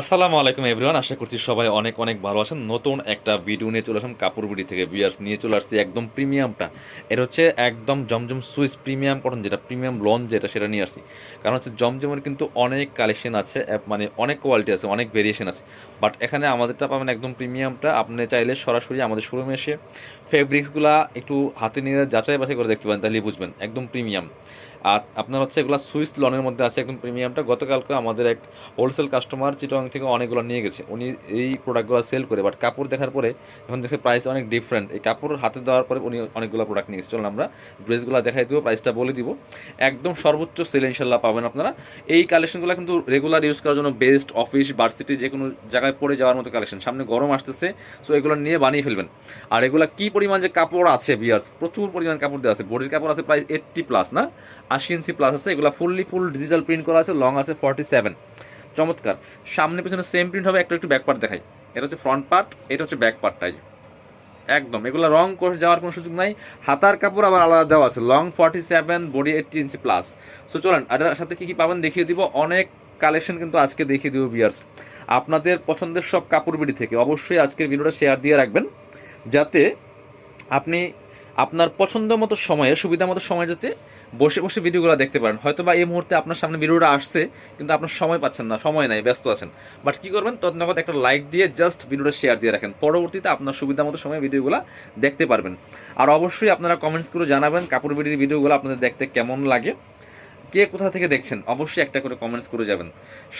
আসসালামু আলাইকুম এভরিওয়ান, আশা করছি সবাই অনেক অনেক ভালো আছেন। নতুন একটা ভিডিও নিয়ে চলে আসলাম কাপড় বিডি থেকে। বিয়ার্স নিয়ে চলে আসছি একদম প্রিমিয়ামটা এটা হচ্ছে একদম জমজম সুইস প্রিমিয়াম কটন যেটা প্রিমিয়াম লন যেটা, সেটা নিয়ে আসছি। কারণ হচ্ছে জমজমের কিন্তু অনেক কালেকশন আছে মানে অনেক কোয়ালিটি আছে, অনেক ভেরিয়েশন আছে। বাট এখানে আমাদেরটা পাবেন একদম প্রিমিয়ামটা আপনি চাইলে সরাসরি আমাদের শোরুমে এসে ফেব্রিক্সগুলা একটু হাতে নিয়ে যাচাই বাছাই করে দেখতে পারেন তাহলে বুঝবেন। একদম প্রিমিয়াম আর আপনার হচ্ছে এগুলো সুইস লনের মধ্যে আছে একদম প্রিমিয়ামটা। গতকালকে আমাদের এক হোলসেল কাস্টমার চিটং থেকে অনেকগুলো নিয়ে গেছে। উনি এই প্রোডাক্টগুলো সেল করে বাট কাপড় দেখার পরে এখন দেখছে প্রাইস অনেক ডিফারেন্ট এই কাপড় হাতে দেওয়ার পরে উনি অনেকগুলো প্রোডাক্ট নিয়ে চলুন আমরা ড্রেসগুলো দেখাই দিব প্রাইসটা বলে দিব। একদম সর্বোচ্চ সেল ইনশাল্লাহ পাবেন আপনারা। এই কালেকশনগুলো কিন্তু রেগুলার ইউজ করার জন্য বেস্ট অফিস ভার্সিটি যে কোনো জায়গায় পড়ে যাওয়ার মতো কালেকশন সামনে গরম আসতেছে সো এগুলো নিয়ে বানিয়ে ফেলবেন। আর এগুলো কি পরিমাণ যে কাপড় আছে বিয়ার্স প্রচুর পরিমাণ কাপড় দেওয়া আছে। বডির কাপড় আছে প্রায় এইট্টি প্লাস না? আশি ইঞ্চি প্লাস আছে, এগুলো ফুললি ফুল ডিজিটাল প্রিন্ট করা আছে লং আছে ফর্টি সেভেন চমৎকার। সামনে পেছনে সেম প্রিন্ট হবে, একটা একটু ব্যাক পার্ট দেখাই। এটা হচ্ছে ফ্রন্ট পার্ট এটা হচ্ছে ব্যাক পার্টটাই একদম, এগুলো রং যাওয়ার কোনো সুযোগ নাই। হাতার কাপড় আবার আলাদা দেওয়া আছে long forty seven body eighty inch plus so চলেন, আর সাথে কী কী পাবেন দেখিয়ে দিব। অনেক কালেকশন কিন্তু আজকে দেখিয়ে দিব বিয়ার্স আপনাদের পছন্দের সব কাপড় বিড়ি থেকে অবশ্যই আজকের ভিডিওটা শেয়ার দিয়ে রাখবেন। যাতে আপনি আপনার পছন্দ মতো সময়ে সুবিধা মতো সময় যাতে বসে বসে ভিডিওগুলো দেখতে পারেন হয়তো বা এই মুহূর্তে আপনার সামনে ভিডিওটা আসছে, কিন্তু আপনার সময় পাচ্ছেন না, সময় নাই, ব্যস্ত আছেন। বাট কি করবেন তৎনগত একটা লাইক দিয়ে জাস্ট ভিডিওটা শেয়ার দিয়ে রাখেন। পরবর্তীতে আপনার সুবিধা মতো সময় ভিডিওগুলো দেখতে পারবেন। আর অবশ্যই আপনারা কমেন্টস করে জানাবেন, কাপড় বিডির ভিডিওগুলো আপনাদের দেখতে কেমন লাগে, কে কোথা থেকে দেখছেন, অবশ্যই একটা করে কমেন্টস করে যাবেন।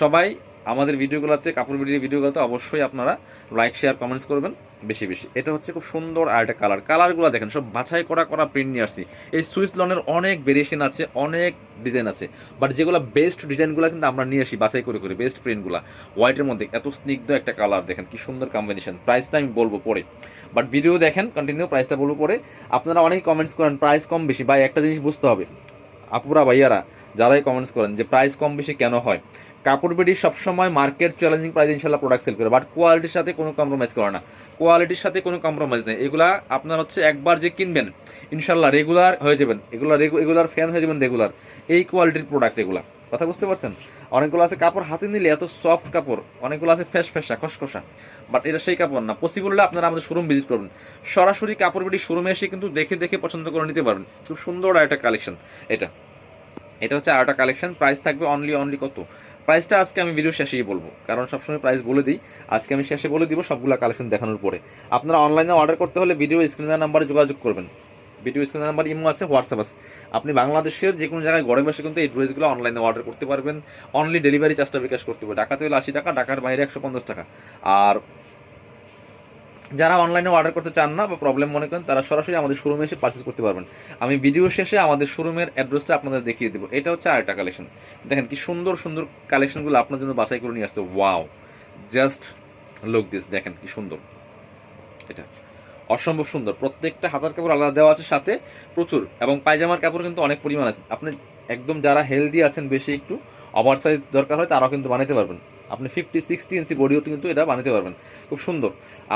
সবাই আমাদের ভিডিওগুলোতে, কাপড় বিডির ভিডিওগুলোতে অবশ্যই আপনারা লাইক, শেয়ার, কমেন্টস করবেন। বেশি বেশি। এটা হচ্ছে খুব সুন্দর আর একটা কালার কালারগুলো দেখেন, সব বাছাই করা করা প্রিন্ট নিয়ে আসছি। এই সুইস লনের অনেক ভেরিয়েশন আছে, অনেক ডিজাইন আছে। বাট যেগুলো বেস্ট ডিজাইনগুলো কিন্তু আমরা নিয়ে আসি, বাছাই করে করে বেস্ট প্রিন্টগুলো হোয়াইটের মধ্যে এত স্নিগ্ধ একটা কালার দেখেন কি সুন্দর কম্বিনেশন প্রাইসটা আমি বলব পরে। বাট ভিডিও দেখেন কন্টিনিউ প্রাইসটা বলব পরে। আপনারা অনেক কমেন্টস করেন প্রাইস কম, বেশি। ভাই, একটা জিনিস বুঝতে হবে। আপুরা, ভাইয়ারা যারাই কমেন্টস করেন যে প্রাইস কম বেশি কেন হয়? কাপড় বেডি সবসময় মার্কেট চ্যালেঞ্জিং প্রাইস ইনশাল্লাহ প্রোডাক্ট সেল করে বাট কোয়ালিটির সাথে কোনো কম্প্রোমাইজ করে না। কোয়ালিটির সাথে কোনো কম্প্রোমাইজ নেই। এগুলা আপনার হচ্ছে একবার যে কিনবেন, ইনশাল্লাহ রেগুলার হয়ে যাবেন। এগুলো রেগুলার ফ্যান হয়ে যাবেন রেগুলার এই কোয়ালিটির প্রোডাক্ট এগুলা। কথা বুঝতে পারছেন? অনেকগুলো আছে কাপড় হাতে নিলে এত সফট কাপড়, অনেকগুলো আছে ফ্যাস ফ্যাসা, খসখসা। বাট এটা সেই কাপড় না। পসিবল হলে আপনারা আমাদের শোরুম ভিজিট করবেন সরাসরি কাপড় বেডি শোরুমে এসে কিন্তু দেখে দেখে পছন্দ করে নিতে পারবেন। খুব সুন্দর একটা কালেকশন এটা। এটা হচ্ছে আরেকটা কালেকশন প্রাইস থাকবে অনলি অনলি কত? প্রাইসটা আজকে আমি ভিডিও শেষেই বলব, কারণ সবসময় প্রাইস বলে দিই। আজকে আমি শেষে বলে দিব সবগুলো কালেকশন দেখানোর পরে। আপনারা অনলাইনে অর্ডার করতে হলে ভিডিও স্ক্রিনের নাম্বারে যোগাযোগ করবেন। ভিডিও স্ক্রিনের নাম্বার ইমো আছে, হোয়াটসঅ্যাপ আছে। আপনি বাংলাদেশের যে কোনো জায়গায় ঘরে বসে কিন্তু এই ড্রেসগুলো অনলাইনে অর্ডার করতে পারবেন। অনলি ডেলিভারি চার্জটা বিকাশ করতে হবে। ঢাকাতে হলে আশি টাকা, ঢাকার বাইরে একশো পঞ্চাশ টাকা। আর যারা অনলাইনে অর্ডার করতে চান না বা প্রবলেম মনে করেন, তারা সরাসরি আমাদের শোরুমে এসে পারচেস করতে পারবেন। আমি ভিডিও শেষে আমাদের শোরুমের অ্যাড্রেসটা আপনাদের দেখিয়ে দেবো। এটা হচ্ছে আরেকটা কালেকশন দেখেন কি সুন্দর সুন্দর কালেকশনগুলো আপনার জন্য বাছাই করে নিয়ে আসছে। ওয়াও জাস্ট লুক দিস দেখেন কি সুন্দর। এটা অসম্ভব সুন্দর। প্রত্যেকটা হাতার কাপড় আলাদা দেওয়া আছে সাথে, প্রচুর। এবং পায়জামার কাপড় কিন্তু অনেক পরিমাণ আছে। আপনি একদম যারা হেলদি আছেন, বেশি একটু ওভার সাইজ দরকার হয়, তারাও কিন্তু বানাতে পারবেন। আপনি ফিফটি সিক্সটি ইঞ্চি বডিও কিন্তু এটা বানাতে পারবেন। খুব সুন্দর।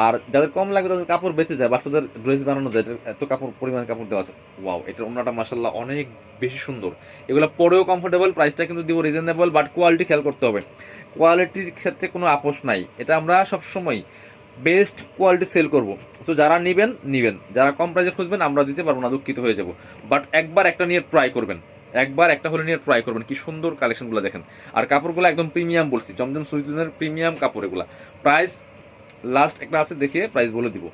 আর যাদের কম লাগবে তাদের কাপড় বেঁচে যায়, বাচ্চাদের ড্রেস বানানো যায় এত কাপড়, পরিমাণ কাপড় দেওয়া আছে। ওয়াও এটার অন্যটা মাসাল্লাহ অনেক বেশি সুন্দর। এগুলো পরেও কমফোর্টেবল প্রাইসটা কিন্তু দিব রিজনেবল বাট কোয়ালিটি খেয়াল করতে হবে। কোয়ালিটির ক্ষেত্রে কোনো আপোষ নাই। এটা আমরা সবসময় বেস্ট কোয়ালিটি সেল করব। সো যারা নেবেন নেবেন। যারা কম প্রাইসে খুঁজবেন, আমরা দিতে পারব না, দুঃখিত হয়ে যাব। বাট একবার একটা নিয়ে ট্রাই করবেন। একবার একটা হলে নিয়ে ট্রাই করবেন, কি সুন্দর কালেকশনগুলো দেখেন। আর কাপড়গুলো একদম প্রিমিয়াম বলছি জমজম সুইজনের প্রিমিয়াম কাপড় এগুলা প্রাইস লাস্ট একটা আছে দেখে প্রাইস বলে দিব।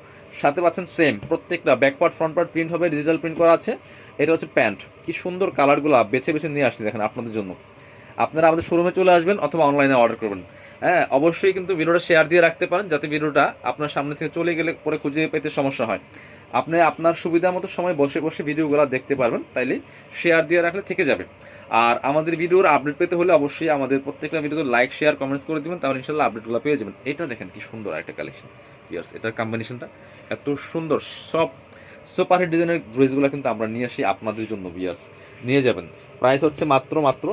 সাথে পাচ্ছেন সেম প্রত্যেকটা back part front part print হবে ডিজিটাল প্রিন্ট করা আছে। এটা হচ্ছে প্যান্ট কি সুন্দর কালারগুলো বেছে বেছে নিয়ে আসছে দেখেন আপনাদের জন্য। আপনারা আমাদের শোরুমে চলে আসবেন অথবা অনলাইনে অর্ডার করবেন। হ্যাঁ অবশ্যই কিন্তু ভিডিওটা শেয়ার দিয়ে রাখতে পারেন, যাতে ভিডিওটা আপনার সামনে থেকে চলে গেলে পরে খুঁজে পেতে সমস্যা হয়। আপনি আপনার সুবিধা মতো সময় বসে বসে ভিডিওগুলো দেখতে পারবেন, তাইলে শেয়ার দিয়ে রাখলে থেকে যাবে। আর আমাদের ভিডিওর আপডেট পেতে হলে অবশ্যই আমাদের প্রত্যেকটা ভিডিওতে লাইক শেয়ার কমেন্টস করে দিবেন, তাহলে ইনশাল্লাহ আপডেটগুলো পেয়ে যাবেন। এটা দেখেন কি সুন্দর একটা কালেকশন ইয়ার্স এটার কম্বিনেশনটা এত সুন্দর। সব সুপার হিট ডিজাইনের ড্রেসগুলো কিন্তু আমরা নিয়ে আসি আপনাদের জন্য বিয়ার্স নিয়ে যাবেন। প্রাইস হচ্ছে মাত্র মাত্র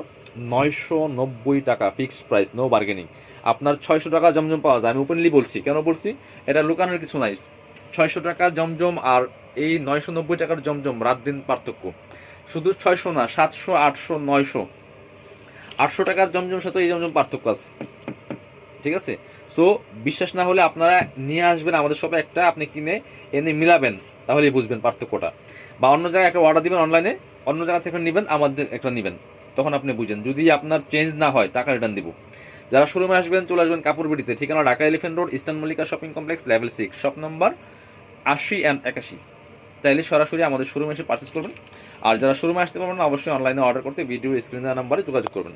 নয়শো নব্বই টাকা ফিক্সড প্রাইস নো বার্গেনিং আপনার ছয়শো টাকা জমজম পাওয়া যায়, আমি ওপেনলি বলছি। কেন বলছি? এটা লুকানোর কিছু নাই। ছয়শো টাকার জমজম আর এই নয়শো নব্বই টাকার জমজম রাত দিন পার্থক্য। শুধু ছয়শো না, সাতশো, আটশো, নয়শো। আটশো টাকার জমজম সাথে এই জমজম পার্থক্য আছে। ঠিক আছে? সো বিশ্বাস না হলে আপনারা নিয়ে আসবেন, আমাদের শপে একটা আপনি কিনে এনে মিলাবেন, তাহলেই বুঝবেন পার্থক্যটা। বা অন্য জায়গায় একটা অর্ডার দিবেন অনলাইনে অন্য জায়গা থেকে নেবেন, আমাদের একটা নেবেন। তখন আপনি বুঝেন। যদি আপনার চেঞ্জ না হয়, টাকা রিটার্ন দিব। যারা শোরুমে আসবেন, চলে আসবেন কাপড়বিড়িতে ঠিকানা Dhaka Elephant Road, Eastern Mallika shopping complex, level six. Shop number আশি অ্যান্ড একাশি। তাইলে সরাসরি আমাদের শোরুমে এসে পারচেস করবেন। আর যারা শোরুমে আসতে পারবেন না, অবশ্যই অনলাইনে অর্ডার করতে ভিডিও স্ক্রিন নাম্বারে যোগাযোগ করবেন।